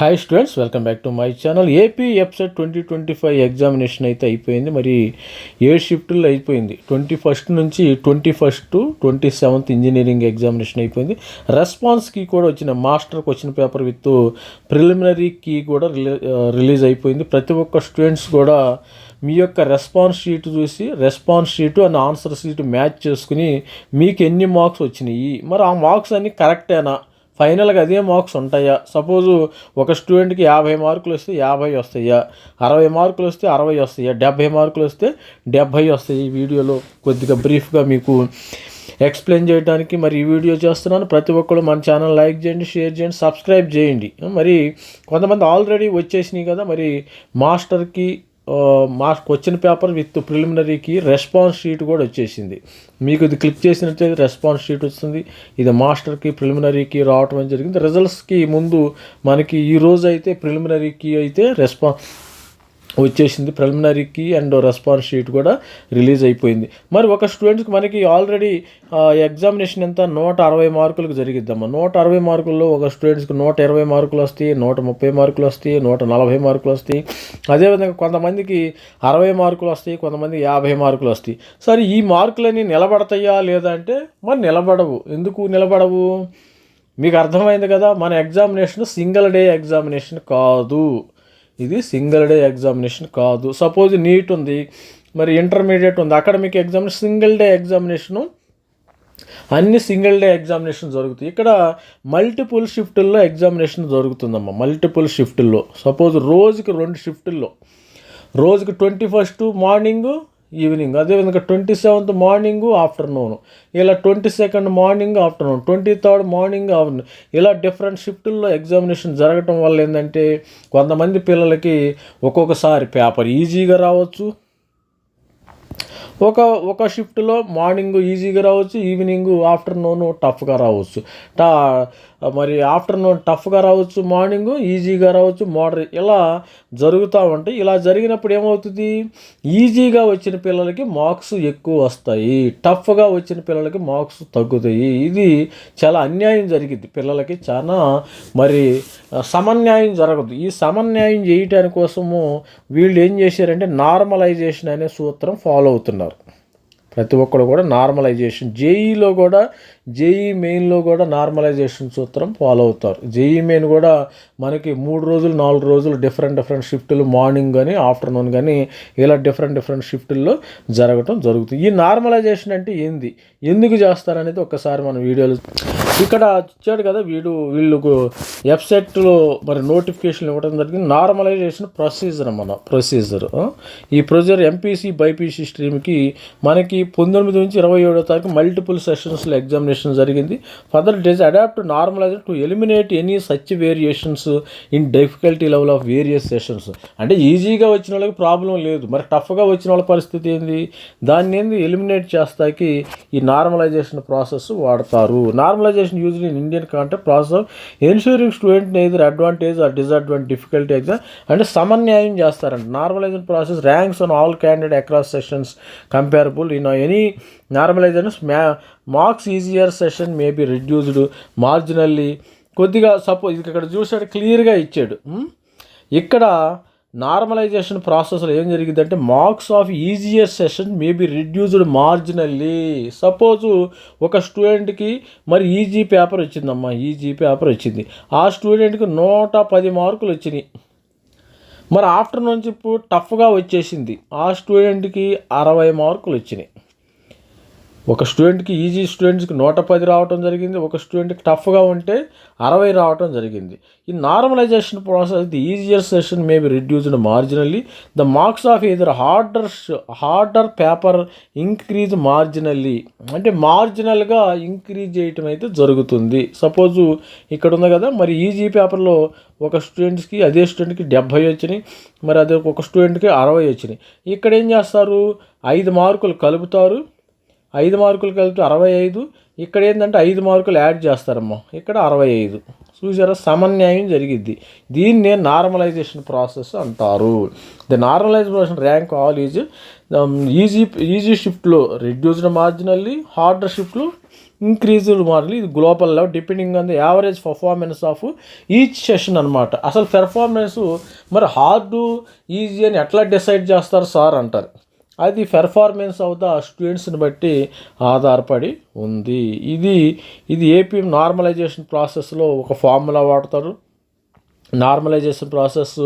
Hi students welcome back to my channel AP EAPCET twenty twenty five examination అయితే అయిపోయింది. మరి ఏ షిఫ్ట్లో అయిపోయింది? ట్వంటీ ఫస్ట్ నుంచి twenty first twenty seventh engineering examination అయిపోయింది రెస్పాన్స్కి కూడా వచ్చిన మాస్టర్ క్వశ్చన్ పేపర్ విత్ ప్రిలిమినరీకి కూడా రిలీ- రిలీజ్ అయిపోయింది. ప్రతి ఒక్క స్టూడెంట్స్ కూడా మీ యొక్క రెస్పాన్స్ షీట్ చూసి response sheet and answer sheet match చేసుకుని మీకు ఎన్ని మార్క్స్ వచ్చినాయి? మరి ఆ మార్క్స్ అన్నీ కరెక్టేనా ఫైనల్గా అదే మార్క్స్ ఉంటాయా? సపోజు ఒక స్టూడెంట్కి యాభై మార్కులు వస్తే యాభై వస్తాయా? అరవై మార్కులు వస్తే అరవై వస్తాయా? డెబ్భై మార్కులు వస్తే డెబ్భై వస్తాయి ఈ వీడియోలో? కొద్దిగా బ్రీఫ్గా మీకు ఎక్స్ప్లెయిన్ చేయడానికి మరి ఈ వీడియో చేస్తున్నాను. ప్రతి ఒక్కరు మన ఛానల్ లైక్ చేయండి షేర్ చేయండి సబ్స్క్రైబ్ చేయండి. మరి కొంతమంది ఆల్రెడీ వచ్చేసినాయి కదా మరి మాస్టర్కి మా క్వశ్చన్ పేపర్ విత్ ప్రిలిమినరీకి రెస్పాన్స్ షీట్ కూడా వచ్చేసింది. మీకు ఇది క్లిక్ చేసినట్లయితే రెస్పాన్స్ షీట్ వస్తుంది. ఇది మాస్టర్కి ప్రిలిమినరీకి రావటం జరిగింది. రిజల్ట్స్కి ముందు మనకి ఈ రోజు అయితే ప్రిలిమినరీకి అయితే రెస్పాన్స్ వచ్చేసింది. ప్రిలిమినరీకి అండ్ రెస్పాన్స్ షీట్ కూడా రిలీజ్ అయిపోయింది. మరి ఒక స్టూడెంట్స్కి మనకి ఆల్రెడీ ఎగ్జామినేషన్ ఎంత? నూట అరవై మార్కులకు జరిగిద్దమ్మా. నూట అరవై మార్కుల్లో ఒక స్టూడెంట్స్కి నూట ఇరవై మార్కులు వస్తాయి నూట ముప్పై మార్కులు వస్తాయి నూట నలభై మార్కులు వస్తాయి. అదేవిధంగా కొంతమందికి అరవై మార్కులు వస్తాయి కొంతమంది యాభై మార్కులు వస్తాయి. సరే ఈ మార్కులన్నీ నిలబడతాయా లేదా అంటే మరి నిలబడవు. ఎందుకు నిలబడవు? మీకు అర్థమైంది కదా మన ఎగ్జామినేషన్ సింగిల్ డే ఎగ్జామినేషన్ కాదు. ఇది సింగిల్ డే ఎగ్జామినేషన్ కాదు. సపోజ్ నీట్ ఉంది మరి ఇంటర్మీడియట్ ఉంది. Academic examination single day examination అన్ని సింగిల్ డే ఎగ్జామినేషన్ జరుగుతాయి. ఇక్కడ మల్టిపుల్ షిఫ్టుల్లో ఎగ్జామినేషన్ జరుగుతుందమ్మా మల్టిపుల్ షిఫ్టుల్లో సపోజ్ రోజుకి రెండు షిఫ్టుల్లో రోజుకి ట్వంటీ ఫస్ట్ మార్నింగు ఈవినింగ్. అదేవిధంగా ట్వంటీ సెవెంత్ మార్నింగ్ ఆఫ్టర్నూన్. ఇలా twenty second morning afternoon. Twenty third morning afternoon. ఇలా డిఫరెంట్ షిఫ్టుల్లో ఎగ్జామినేషన్ జరగటం వల్ల ఏంటంటే కొంతమంది పిల్లలకి ఒక్కొక్కసారి పేపర్ ఈజీగా రావచ్చు. ఒక ఒక షిఫ్ట్లో మార్నింగ్ ఈజీగా రావచ్చు ఈవినింగ్ ఆఫ్టర్నూన్ టఫ్గా రావచ్చు. టా మరి ఆఫ్టర్నూన్ టఫ్గా రావచ్చు మార్నింగ్ ఈజీగా రావచ్చు మోడరేట్ ఇలా జరుగుతూ ఉంటాయి ఇలా జరిగినప్పుడు ఏమవుతుంది? ఈజీగా వచ్చిన పిల్లలకి మార్క్స్ ఎక్కువ వస్తాయి. టఫ్గా వచ్చిన పిల్లలకి మార్క్స్ తగ్గుతాయి. ఇది చాలా అన్యాయం జరిగింది పిల్లలకి చాలా మరి సమన్యాయం జరగదు. ఈ సమన్యాయం చేయటాని కోసము వీళ్ళు ఏం చేశారంటే నార్మలైజేషన్ అనే సూత్రం ఫాలో అవుతున్నారు. ప్రతి ఒక్కరు కూడా నార్మలైజేషన్. జేఈలో కూడా జేఈ మెయిన్లో కూడా నార్మలైజేషన్ సూత్రం ఫాలో అవుతారు. జేఈ మెయిన్ కూడా మనకి మూడు రోజులు నాలుగు రోజులు డిఫరెంట్ డిఫరెంట్ షిఫ్టులు మార్నింగ్ కానీ ఆఫ్టర్నూన్ కానీ ఇలా డిఫరెంట్ డిఫరెంట్ షిఫ్టుల్లో జరగటం జరుగుతుంది. ఈ నార్మలైజేషన్ అంటే ఏంది? ఎందుకు చేస్తారనేది ఒక్కసారి మన వీడియోలో ఇక్కడ ఇచ్చాడు కదా వీడు వీళ్ళకు వెబ్సైట్లో మరి నోటిఫికేషన్ ఇవ్వడం జరిగింది. నార్మలైజేషన్ ప్రొసీజర్ మన ప్రొసీజర్. ఈ ప్రొసీజర్ ఎంపీసీ బైపీసీ స్ట్రీమ్కి మనకి పంతొమ్మిది నుంచి ఇరవై ఏడో తారీఖు మల్టిపుల్ సెషన్స్లో ఎగ్జామినేషన్ జరిగింది. Further days adopt normalizer to eliminate any such variations in difficulty level of various sessions. అంటే ఈజీగా వచ్చిన వాళ్ళకి ప్రాబ్లం లేదు. మరి టఫ్గా వచ్చిన వాళ్ళ పరిస్థితి ఏంది? దాన్ని ఏంది ఎలిమినేట్ చేస్తాకి ఈ నార్మలైజేషన్ ప్రాసెస్ వాడతారు. Normalisation use in Indian context process of ensuring student either advantage or disadvantage difficulty అయితే అంటే సమన్యాయం చేస్తారంట normalisation process ranks on all candidate across sessions comparable in any normalisation మ్యా marks easier session may be reduced marginally కొద్దిగా suppose ఇక్కడ చూసాడు క్లియర్గా ఇచ్చాడు. ఇక్కడ నార్మలైజేషన్ ప్రాసెస్లో ఏం జరిగిందంటే marks of easier session maybe reduced marginally. Suppose ఒక స్టూడెంట్కి మరి ఈజీ పేపర్ వచ్చిందమ్మా ఈజీ పేపర్ వచ్చింది. ఆ స్టూడెంట్కి నూట పది మార్కులు వచ్చినాయి. మరి ఆఫ్టర్నూన్ నుంచి ఇప్పుడు టఫ్గా వచ్చేసింది. ఆ స్టూడెంట్కి అరవై మార్కులు వచ్చినాయి. ఒక స్టూడెంట్కి ఈజీ స్టూడెంట్స్కి నూట పది రావటం జరిగింది ఒక స్టూడెంట్కి టఫ్గా ఉంటే అరవై రావటం జరిగింది. ఈ normalization process the easier session may be reduced marginally. The marks of either harder harder paper increase marginally. అంటే మార్జినల్గా ఇంక్రీజ్ చేయటం అయితే జరుగుతుంది. సపోజు ఇక్కడ ఉంది కదా మరి ఈజీ పేపర్లో ఒక స్టూడెంట్స్కి అదే స్టూడెంట్కి డెబ్భై వచ్చినాయి మరి అదే ఒక స్టూడెంట్కి అరవై వచ్చినాయి. ఇక్కడ ఏం చేస్తారు? ఐదు మార్కులు కలుపుతారు. ఐదు మార్కులు కలిపి అరవై ఐదు. ఇక్కడ ఏంటంటే ఐదు మార్కులు యాడ్ చేస్తారమ్మా. ఇక్కడ అరవై ఐదు. చూసారా? సమన్యాయం జరిగిద్ది. దీన్నే నార్మలైజేషన్ ప్రాసెస్ అంటారు. The normalization rank all is um, easy easy షిఫ్ట్లో రిడ్యూస్డ్ మార్జినల్లీ హార్డర్ షిఫ్ట్లో ఇంక్రీజ్డ్ మార్కులు ఇది global level depending on the average performance of each session అనమాట అసలు పెర్ఫార్మెన్స్ మరి హార్డ్ ఈజీ అని ఎట్లా డిసైడ్ చేస్తారు సార్ అంటారు. అది పెర్ఫార్మెన్స్ ఆఫ్ ద స్టూడెంట్స్ని బట్టి ఆధారపడి ఉంది. ఇది ఇది ఏపీ నార్మలైజేషన్ ప్రాసెస్లో ఒక ఫార్ములా వాడతారు. Normalization process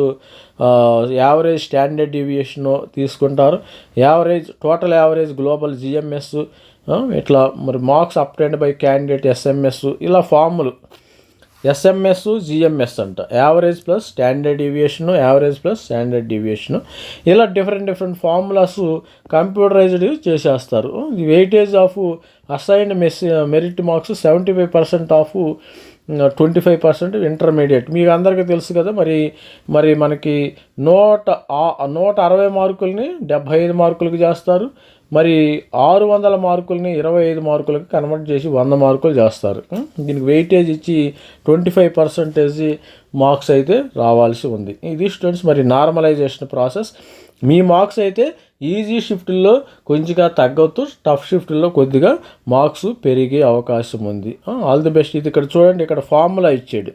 average standard deviation తీసుకుంటారు. Average total average global GMS ఇట్లా మరి marks obtained by candidate SMS ఇలా ఫార్ములు ఎస్ఎంఎస్ జిఎంఎస్ అంట. Average plus standard deviation average plus standard deviation ఇలా డిఫరెంట్ డిఫరెంట్ ఫార్ములాస్ కంప్యూటరైజ్డ్ చేసేస్తారు. The weightage of assigned mess merit marks seventy five percent of twenty five percent intermediate మీకు అందరికీ తెలుసు కదా మరి మరి మనకి నూట నూట అరవై మార్కుల్ని డెబ్భై ఐదు మార్కులకి చేస్తారు. మరి ఆరు వందల మార్కుల్ని ఇరవై ఐదు మార్కులకు కన్వర్ట్ చేసి వంద మార్కులు చేస్తారు. దీనికి వెయిటేజ్ ఇచ్చి ట్వంటీ ఫైవ్ పర్సెంటేజ్ మార్క్స్ అయితే రావాల్సి ఉంది. ఇది స్టూడెంట్స్ మరి నార్మలైజేషన్ ప్రాసెస్. మీ మార్క్స్ అయితే ఈజీ షిఫ్ట్లో కొంచెంగా తగ్గొచ్చు టఫ్ షిఫ్ట్లో కొద్దిగా మార్క్స్ పెరిగే అవకాశం ఉంది. All the best. ఇది ఇక్కడ చూడండి ఇక్కడ ఫార్ములా ఇచ్చాడు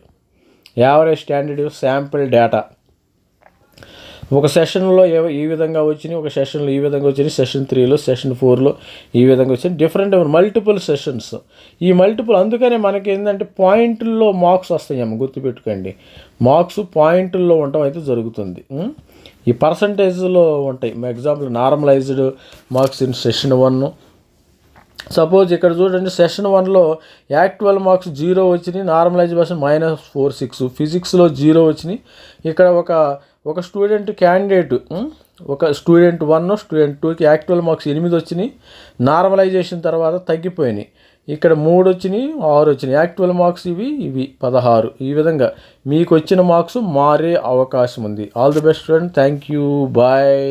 యావరేజ్ స్టాండర్డ్ శాంపిల్ డేటా. ఒక సెషన్లో ఏ ఈ విధంగా వచ్చినాయి ఒక సెషన్లో ఈ విధంగా వచ్చినాయి సెషన్ త్రీలో సెషన్ ఫోర్లో ఈ విధంగా వచ్చినాయి. డిఫరెంట్ మల్టిపుల్ సెషన్స్ ఈ మల్టిపుల్ అందుకనే మనకి ఏంటంటే పాయింట్ల్లో మార్క్స్ వస్తాయమ్మ గుర్తుపెట్టుకోండి. మార్క్స్ పాయింట్ల్లో ఉండటం అయితే జరుగుతుంది. ఈ పర్సంటేజ్లో ఉంటాయి. Example normalized marks in session one suppose ఇక్కడ చూడండి సెషన్ వన్లో యాక్చువల్ మార్క్స్ జీరో వచ్చినాయి normalize version minus four six ఫిజిక్స్లో జీరో వచ్చినాయి. ఇక్కడ ఒక ఒక స్టూడెంట్ క్యాండిడేట్ ఒక స్టూడెంట్ వన్ స్టూడెంట్ టూకి యాక్చువల్ మార్క్స్ ఎనిమిది వచ్చినాయి. నార్మలైజేషన్ తర్వాత తగ్గిపోయినాయి. ఇక్కడ మూడు వచ్చినాయి ఆరు వచ్చినాయి. యాక్చువల్ మార్క్స్ ఇవి ఇవి పదహారు. ఈ విధంగా మీకు వచ్చిన మార్క్స్ మారే అవకాశం ఉంది. All the best student thank you bye